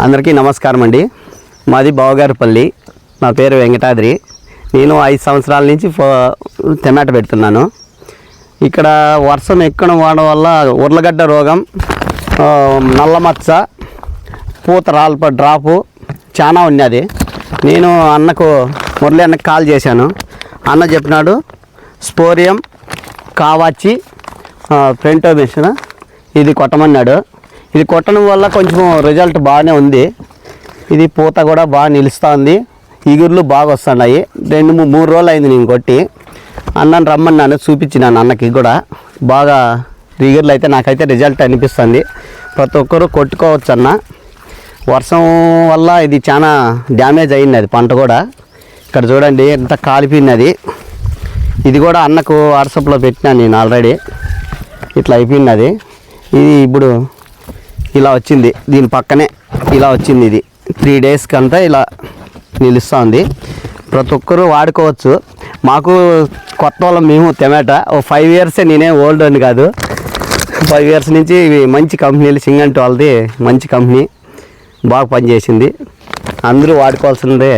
అందరికీ నమస్కారం అండి. మాది బావగారిపల్లి. నా పేరు వెంకటాద్రి. నేను ఐదు సంవత్సరాల నుంచి ఫో- టమాటా పెడుతున్నాను. ఇక్కడ వర్షం ఎక్కడం వాడడం వల్ల ఉర్లగడ్డ రోగం నల్లమచ్చ నల్ల మచ్చ పూత రాల్ప డ్రాపు చాలా ఉన్నది. నేను అన్నకు మురళి అన్నకు కాల్ చేశాను. అన్న చెప్పినాడు స్పోరియం కావాచి ఫ్రంటో మిషన్ ఇది కొట్టమన్నాడు. ఇది కొట్టడం వల్ల కొంచెం రిజల్ట్ బాగానే ఉంది. ఇది పూత కూడా బాగా నిలుస్తుంది. ఈగుర్లు ఇగుర్లు బాగా వస్తున్నాయి. రెండు మూడు రోజులు అయింది నేను కొట్టి. అన్నను రమ్మన్నాను చూపించినాను అన్నకి కూడా. బాగా ఇగుర్లు అయితే నాకైతే రిజల్ట్ అనిపిస్తుంది. ప్రతి ఒక్కరూ కొట్టుకోవచ్చు అన్న. వర్షం వల్ల ఇది చాలా డ్యామేజ్ అయింది అది పంట కూడా. ఇక్కడ చూడండి ఎంత కాలిపోయినది ఇది కూడా అన్నకు వాట్సాప్లో పెట్టినాను నేను ఆల్రెడీ ఇట్లా అయిపోయినది ఇది ఇప్పుడు ఇలా వచ్చింది. దీని పక్కనే ఇలా వచ్చింది ఇది. త్రీ డేస్ కంతా ఇలా నిలుస్తుంది. ప్రతి ఒక్కరూ వాడుకోవచ్చు. మాకు కొత్త వాళ్ళం మేము టమాటా. ఓ ఫైవ్ ఇయర్సే నేనే ఓల్డ్ అని కాదు. ఫైవ్ ఇయర్స్ నుంచి ఇవి మంచి కంపెనీలు సింగంటి వాళ్ళది మంచి కంపెనీ బాగా పనిచేసింది. అందరూ వాడుకోవాల్సిందే.